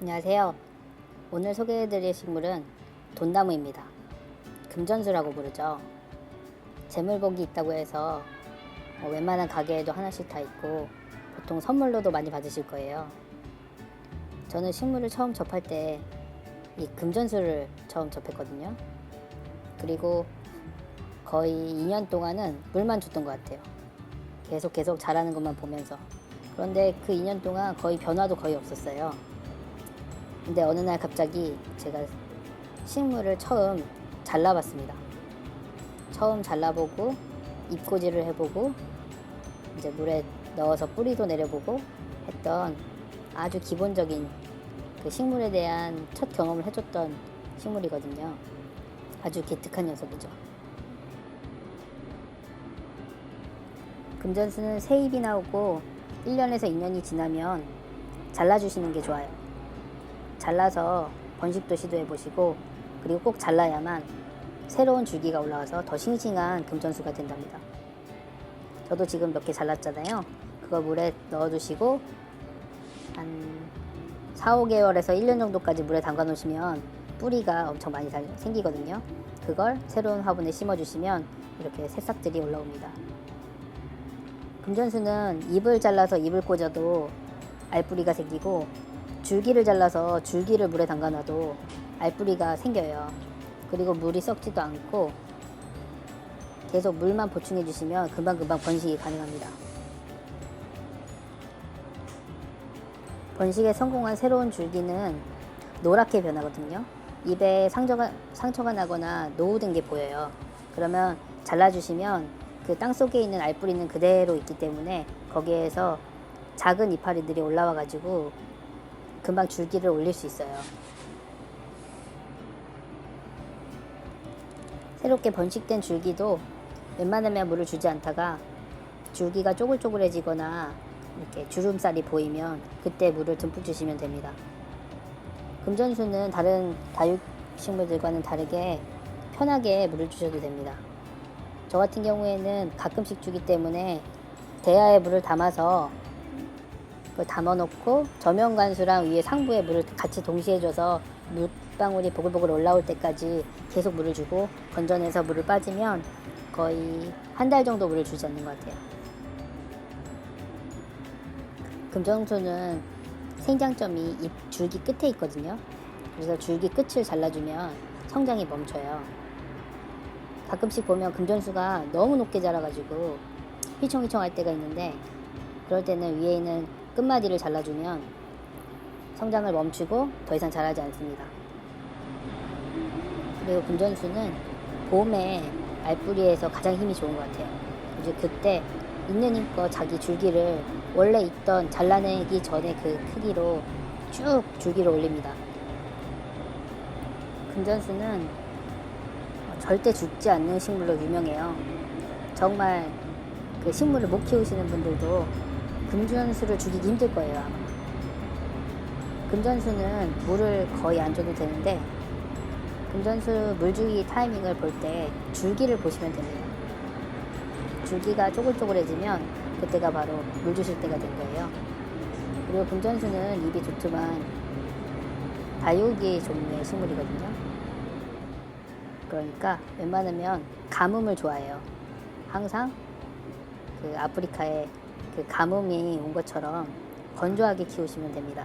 안녕하세요. 오늘 소개해드릴 식물은 돈나무입니다. 금전수라고 부르죠. 재물복이 있다고 해서 어, 웬만한 가게에도 하나씩 다 있고 보통 선물로도 많이 받으실 거예요. 저는 식물을 처음 접할 때 이 금전수를 처음 접했거든요. 그리고 거의 2년 동안은 물만 줬던 것 같아요. 계속 계속 자라는 것만 보면서. 그런데 그 2년 동안 거의 변화도 거의 없었어요. 근데 어느 날 갑자기 제가 식물을 처음 잘라봤습니다. 처음 잘라보고 잎꽂이를 해보고 이제 물에 넣어서 뿌리도 내려보고 했던 아주 기본적인 그 식물에 대한 첫 경험을 해줬던 식물이거든요. 아주 기특한 녀석이죠. 금전수는 새 잎이 나오고 1년에서 2년이 지나면 잘라주시는 게 좋아요. 잘라서 번식도 시도해 보시고 그리고 꼭 잘라야만 새로운 줄기가 올라와서 더 싱싱한 금전수가 된답니다. 저도 지금 몇 개 잘랐잖아요. 그걸 물에 넣어두시고 한 4, 5개월에서 1년 정도까지 물에 담가 놓으시면 뿌리가 엄청 많이 잘 생기거든요. 그걸 새로운 화분에 심어 주시면 이렇게 새싹들이 올라옵니다. 금전수는 잎을 잘라서 잎을 꽂아도 알뿌리가 생기고 줄기를 잘라서 줄기를 물에 담가놔도 알뿌리가 생겨요. 그리고 물이 썩지도 않고 계속 물만 보충해 주시면 금방금방 번식이 가능합니다. 번식에 성공한 새로운 줄기는 노랗게 변하거든요. 입에 상처가, 상처가 나거나 노후된 게 보여요. 그러면 잘라주시면 그 땅 속에 있는 알뿌리는 그대로 있기 때문에 거기에서 작은 이파리들이 올라와 가지고 금방 줄기를 올릴 수 있어요. 새롭게 번식된 줄기도 웬만하면 물을 주지 않다가 줄기가 쪼글쪼글해지거나 이렇게 주름살이 보이면 그때 물을 듬뿍 주시면 됩니다. 금전수는 다른 다육식물들과는 다르게 편하게 물을 주셔도 됩니다. 저 같은 경우에는 가끔씩 주기 때문에 대야에 물을 담아서 그걸 담아놓고 저면 관수랑 위에 상부에 물을 같이 동시에 줘서 물방울이 보글보글 올라올 때까지 계속 물을 주고 건져내서 물을 빠지면 거의 한 달 정도 물을 주지 않는 것 같아요. 금정수는 생장점이 잎 줄기 끝에 있거든요. 그래서 줄기 끝을 잘라주면 성장이 멈춰요. 가끔씩 보면 금전수가 너무 높게 자라가지고 휘청휘청 할 때가 있는데 그럴 때는 위에 있는 끝마디를 잘라주면 성장을 멈추고 더 이상 자라지 않습니다. 그리고 금전수는 봄에 알뿌리에서 가장 힘이 좋은 것 같아요. 이제 그때 있는 힘껏 자기 줄기를 원래 있던 잘라내기 전에 그 크기로 쭉 줄기를 올립니다. 금전수는 절대 죽지 않는 식물로 유명해요. 정말 그 식물을 못 키우시는 분들도 금전수를 죽이기 힘들 거예요. 아마. 금전수는 물을 거의 안 줘도 되는데 금전수 물주기 타이밍을 볼 때 줄기를 보시면 됩니다. 줄기가 쪼글쪼글해지면 그때가 바로 물 주실 때가 된 거예요. 그리고 금전수는 입이 좋지만 다육이 종류의 식물이거든요. 그러니까 웬만하면 가뭄을 좋아해요. 항상 그 아프리카에 그 가뭄이 온 것처럼 건조하게 키우시면 됩니다.